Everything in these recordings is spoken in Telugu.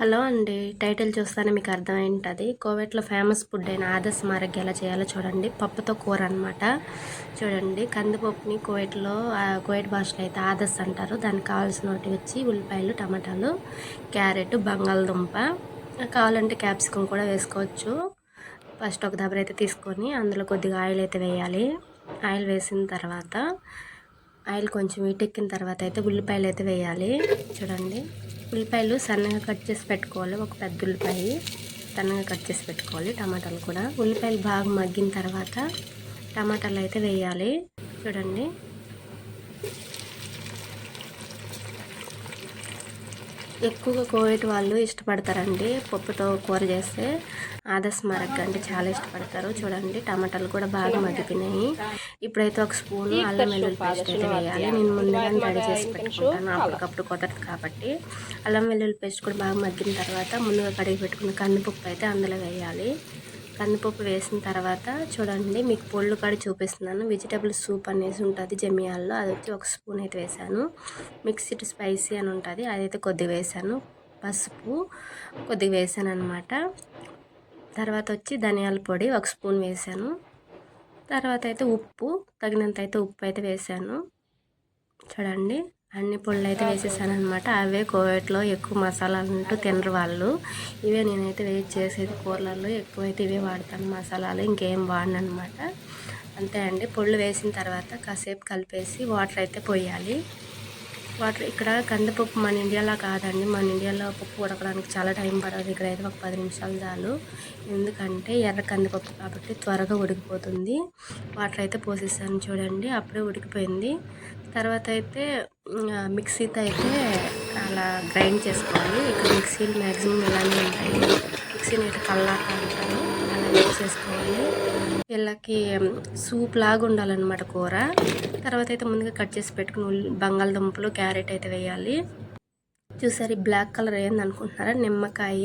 హలో అండి. టైటిల్ చూస్తానే మీకు అర్థమైంటుంది. కోవిట్లో ఫేమస్ ఫుడ్ అయిన ఆదర్శ మారగ్ ఎలా చేయాలో చూడండి. పప్పుతో కూర అనమాట చూడండి. కందిపప్పుని కోవిట్లో కోవిట్ భాషలో అయితే ఆదర్శ అంటారు. దానికి కావాల్సిన వాటి వచ్చి ఉల్లిపాయలు టమాటాలు క్యారెట్ బంగాళదుంప. కావాలంటే క్యాప్సికం కూడా వేసుకోవచ్చు. ఫస్ట్ ఒక దబ్బర అయితే తీసుకొని అందులో కొద్దిగా ఆయిల్ అయితే వేయాలి. ఆయిల్ వేసిన తర్వాత ఆయిల్ కొంచెం వీటెక్కిన తర్వాత అయితే ఉల్లిపాయలు అయితే వేయాలి. చూడండి. ఉల్లిపాయలు సన్నగా కట్ చేసి పెట్టుకోవాలి. ఒక పెద్ద ఉల్లిపాయ సన్నగా కట్ చేసి పెట్టుకోవాలి. టమాటాలు కూడా. ఉల్లిపాయలు బాగా మగ్గిన తర్వాత టమాటాలు అయితే వేయాలి. చూడండి. ఎక్కువగా కోవిడ్ వాళ్ళు ఇష్టపడతారండి. పప్పుతో కూర చేస్తే ఆదర్శ మరగ్గ అంటే చాలా ఇష్టపడతారు. చూడండి టమాటాలు కూడా బాగా మగ్గిపోయినాయి. ఇప్పుడైతే ఒక స్పూన్ అల్లం వెల్లుల్లి పేస్ట్ అయితే వేయాలి. నేను ముందుగానే రెడీ చేసి పెట్టుకుంటాను. అప్పటికప్పుడు కుదరదు కాబట్టి. అల్లం వెల్లుల్లి పేస్ట్ కూడా బాగా మగ్గిన తర్వాత ముందుగా కడిగి పెట్టుకున్న కందిపప్పు అయితే అందులో వేయాలి. కందిపప్పు వేసిన తర్వాత చూడండి మీకు పొళ్ళు కాడ చూపిస్తున్నాను. వెజిటబుల్ సూప్ అనేసి ఉంటుంది జమియాల్లో. అది వచ్చి ఒక స్పూన్ అయితే వేసాను. మిక్స్డ్ స్పైసీ అని ఉంటుంది. అదైతే కొద్దిగా వేసాను. పసుపు కొద్దిగా వేసాను అనమాట తర్వాత వచ్చి ధనియాల పొడి ఒక స్పూన్ వేసాను. తర్వాత అయితే ఉప్పు తగినంత అయితే ఉప్పు అయితే వేసాను. చూడండి. అన్ని పొళ్ళు అయితే వేసేసాను అనమాట అవే కోవిడ్లో ఎక్కువ మసాలాలు ఉంటూ తినరు వాళ్ళు. ఇవే నేనైతే వేసి చేసేది కూరలలో. ఎక్కువైతే ఇవే వాడతాను మసాలాలు. ఇంకేం వాడను అనమాట అంతే అండి. పొళ్ళు వేసిన తర్వాత కాసేపు కలిపేసి వాటర్ అయితే పోయాలి. వాటర్ ఇక్కడ కందిపప్పు మన ఇండియాలో కాదండి. మన ఇండియాలో పప్పు ఉడకడానికి చాలా టైం పడదు ఇక్కడ అయితే ఒక పది నిమిషాలు చాలు. ఎందుకంటే ఎర్ర కందిపప్పు కాబట్టి త్వరగా ఉడికిపోతుంది. వాటర్ అయితే పోసేసాను చూడండి. అప్పుడే ఉడికిపోయింది. తర్వాత అయితే మిక్సీతో అయితే అలా గ్రైండ్ చేసుకోవాలి. ఇక్కడ మిక్సీలు మ్యాక్సిమం ఇలానే ఉంటాయి. మిక్సీని అయితే కల్లాక అంటారు. అలా వేసేసుకోవాలి వీళ్ళకి సూప్ లాగా ఉండాలన్నమాట కూర. తర్వాత అయితే ముందుగా కట్ చేసి పెట్టుకుని బంగాళదుంపలు క్యారెట్ అయితే వేయాలి. చూసారు ఈ బ్లాక్ కలర్ ఏంది అనుకుంటున్నారా? నిమ్మకాయ.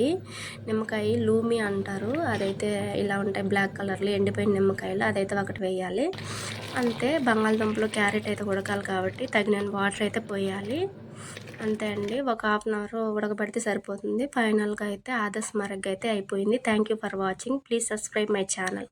నిమ్మకాయ లూమి అంటారు. అదైతే ఇలా ఉంటాయి బ్లాక్ కలర్లో ఎండిపోయిన నిమ్మకాయలు. అదైతే ఒకటి వేయాలి. అంతే బంగాళదుంపలు క్యారెట్ అయితే ఉడకాలి కాబట్టి తగిన వాటర్ అయితే పోయాలి. అంతే అండి. ఒక హాఫ్ అన్ అవర్ ఉడకబడితే సరిపోతుంది. ఫైనల్గా అయితే ఆదర్శ మరగ్గా అయితే అయిపోయింది. Thank you for watching please subscribe my channel